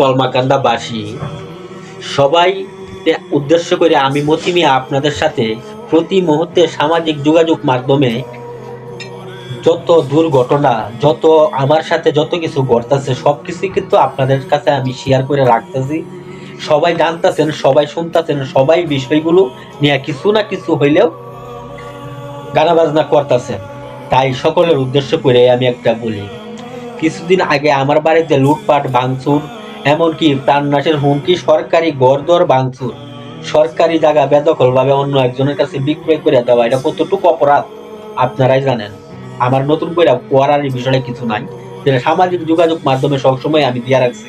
কলমাকান্দাবাসী সবাই উদ্দেশ্য করে আমি মতিমিয়া আপনাদের সাথে প্রতি মুহূর্তে সামাজিক যোগাযোগ মাধ্যমে যত দুর্ঘটনা, যত আমার সাথে যত কিছু ঘটতেছে সব কিছু কিন্তু আপনাদের কাছে আমি শেয়ার করে রাখতেছি। সবাই জানতেছেন, সবাই শুনতেছেন, সবাই বিষয়গুলো নিয়ে কিছু না কিছু হইলেও গানা বাজনা করতেছেন তাই সকলের উদ্দেশ্য করে আমি একটা বলি। কিছুদিন আগে আমার বাড়িতে লুটপাট, ভাঙচুর এমনকি প্রাণনাশের হুমকি সরকারি গড়দর ভাঙচুর। সরকারি জায়গা বেদখল ভাবে অন্য একজনের কাছে বিক্রয় করে দেওয়া, এটা কতটুকু অপরাধ? আপনারাই জানেন। আমার নতুন করে করার বিষয়ে কিছু নাই। যেটা সামাজিক যোগাযোগ মাধ্যমে সবসময় আমি দিয়া রাখছি।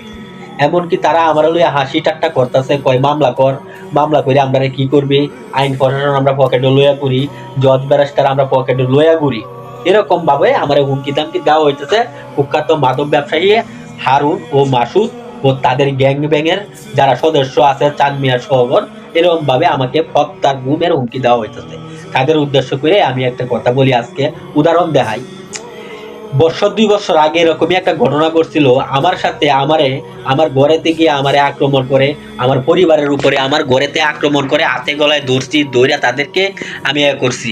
এমনকি তারা আমার লইয়া হাসি ঠাট্টা করতেছে, কয়, মামলা কর, মামলা করে আমরা কি করবে? আইন প্রশাসন আমরা পকেটে লইয়া করি জজ ব্যারিস্টার আমরা পকেটে লইয়া করি এরকম ভাবে আমার হুমকি দামকি দেওয়া হইতেছে। কুখ্যাত মাদক ব্যবসায়ী হারুন ও মাসুদ ও তাদের গ্যাং ব্যাংয়ের যারা সদস্য আছে, চাঁদ মিয়া সহগর এরকম ভাবে আমাকে হত্যার গুমের হুমকি দেওয়া হইতেছে। তাদের উদ্দেশ্য করে আমি একটা কথা বলি আজকে, উদাহরণ দেখাই। বছর দুই বছর আগে এরকমই একটা ঘটনা ঘটছিল। আমার সাথে আমারে, আমার ঘরেতে গিয়ে আমারে আক্রমণ করে, আমার পরিবারের উপরে আমার ঘরেতে আক্রমণ করে হাতে গলায় ধরছি দৌড়া তাদেরকে আমি এ করছি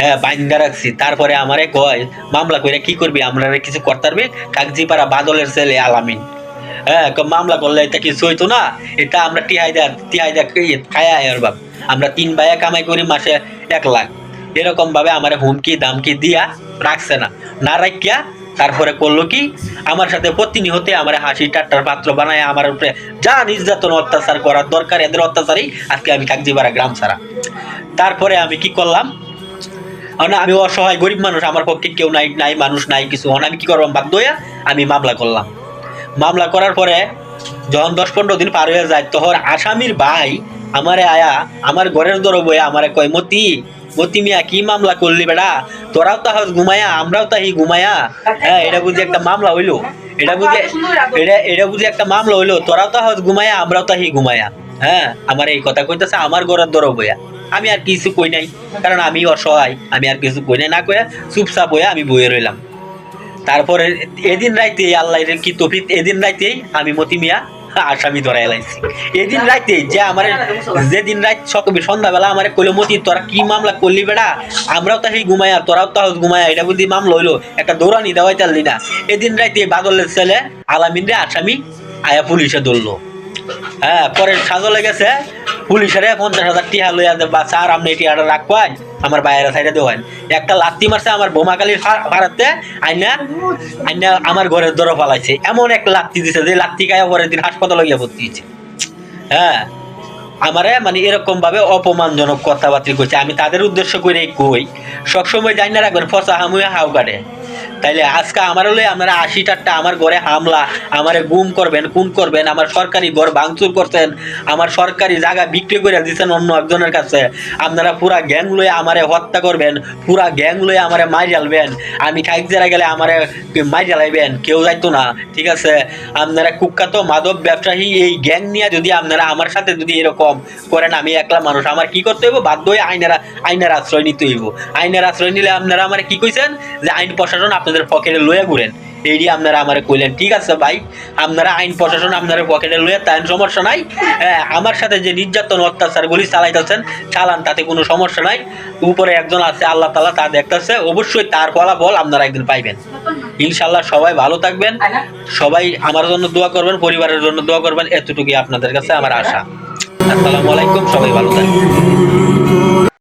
হ্যাঁ বাইন্দা রাখছি। তারপরে আমারে কয়, মামলা করে কি করবি? আমরা কিছু করতে পারবি কাগজিপাড়া বাদলের ছেলে আলামিন। হ্যাঁ মামলা করলে এটা কিছু হইতো না। এটা আমরা টিহাই দেয় টিহাই দেয় খায়া আর বাপ। আমরা তিন ভাইয়া কামাই করি মাসে এক লাখ। এরকম ভাবে আমার হুমকি, দামকি দিয়া রাখছে না। না রাখিয়া তারপরে করল কি? আমার সাথে প্রতিনিয়তে আমার হাসি টাট্টার পাত্র বানায় আমার উপরে যা নির্যাতন, অত্যাচার করার দরকার, এদের অত্যাচারেই আজকে আমি কাকজিপাড়া গ্রাম ছাড়া। তারপরে আমি কি করলাম? না আমি অসহায় গরিব মানুষ, আমার পক্ষে কেউ নাই নাই মানুষ নাই, কিছু আমি কি করলাম? বাধ্য হইয়া আমি মামলা করলাম। মামলা করার পরে যখন দশ পনেরো দিন পার হয়ে যায়, তখন আসামির ভাই আমারে আয়া, আমার ঘরের দর বইয়া আমারে কয়, মতি মতি মিয়া, কি মামলা করলি বেড়া? তোরাও তো হাউস ঘুমায়া, আমরাও তাহি ঘুমায়া। হ্যাঁ এটা বুঝি একটা মামলা হইল। এটা বুঝে, এটা এটা বুঝি একটা মামলা হইল। তোরাও তো হাউস ঘুমায়া, আমরাও তাহি ঘুমায়া। হ্যাঁ আমার এই কথা কইতেছে, আমার ঘরের দর বইয়া আমি আর কিছু কই নাই, কারণ আমি অসহায়, আমি আর কিছু কই নাই। না কইয়া চুপচাপ হয়ে আমি বইয়ে রইলাম। তারপরে এদিন রাইতে আল্লাহ কি তফিক, এদিন রাইতেই আমি মতি মিয়া আসামি ধরা এলাইছি এদিন রাইতে যে আমার যেদিন রাত সকালে সন্ধ্যাবেলা আমার কইলো, মতি, তোরা কি মামলা করলি বেড়া? আমরাও তাহি ঘুমায়া তোরাও তাহ ঘুমায়া এটা বুঝি মামলা হইল, একটা দৌড়ানি দেওয়াই চাললি না। এদিন রাইতে বাদলের ছেলে আলামিন রে আসামি আয়া পুলিশে ধরলো। হ্যাঁ পরে সাজলে গেছে পুলিশের পঞ্চাশ হাজার টিহা লইয়া বা স্যার, আপনি টিহাটা রাখবেন আমার বাইরে সাইডে দেওয়ান একটা লাত্তি মারছে আমার বোমাকালির ভাড়াতে আইনা আইনা আমার ঘরের দর ফালাইছে। এমন এক লাত্তি দিছে যে লাত্তি গায়ে পরের দিন হাসপাতালে গিয়ে ভর্তি হয়েছে। হ্যাঁ আমারে মানে এরকম ভাবে অপমানজনক কথাবার্তা কইছে। আমি তাদের উদ্দেশ্য করে কই। সবসময় জানি না রাখবেন, ফসা হামুয়া হাউ কাটে। তাইলে আজকে আমার হলে আপনারা আশি টাট্টা আমার ঘরে হামলা, আমারে গুম করবেন, খুন করবেন, আমার সরকারি ঘর ভাঙচুর করছেন, আমার সরকারি জায়গা বিক্রি করে দিচ্ছেন অন্য একজনের কাছে। আপনারা পুরা গ্যাং লয়ে আমারে হত্যা করবেন, পুরা গ্যাং লয়ে আমারে মাই জ্বালবেন। আমি খাইক জেরা গেলে আমারে মাই জ্বালাইবেন, কেউ যাইতো না, ঠিক আছে? আপনারা কুখ্যাত মাদক ব্যবসায়ী, এই গ্যাং নিয়ে যদি আপনারা আমার সাথে যদি এরকম করেন, আমি একলা মানুষ, আমার কি করতে হইব? বাধ্য হয়ে আইনের আইনের আশ্রয় নিতে হইব। আইনের আশ্রয় নিলে আপনারা আমার কি কইছেন? যে আইন প্রশাসন আপনাদের পকেটে লয়ে ঘুরেন। এইটি আপনারা আমার কইলেন ঠিক আছে ভাই আপনারা আইন প্রশাসন আপনার পকেটে লয়ে তাই সমস্যা নাই। হ্যাঁ, আমার সাথে যে নির্যাতন অত্যাচারগুলি চালাইতেছেন চালান তাতে কোনো সমস্যা নাই। উপরে একজন আছে আল্লাহ তালা তা দেখতেছে অবশ্যই তার ফলাফল আপনারা একদিন পাইবেন। ইনশাল্লাহ সবাই ভালো থাকবেন। সবাই আমার জন্য দোয়া করবেন পরিবারের জন্য দোয়া করবেন। এতটুকুই আপনাদের কাছে আমার আশা। আসসালামু আলাইকুম সবাই ভালো থাকবেন।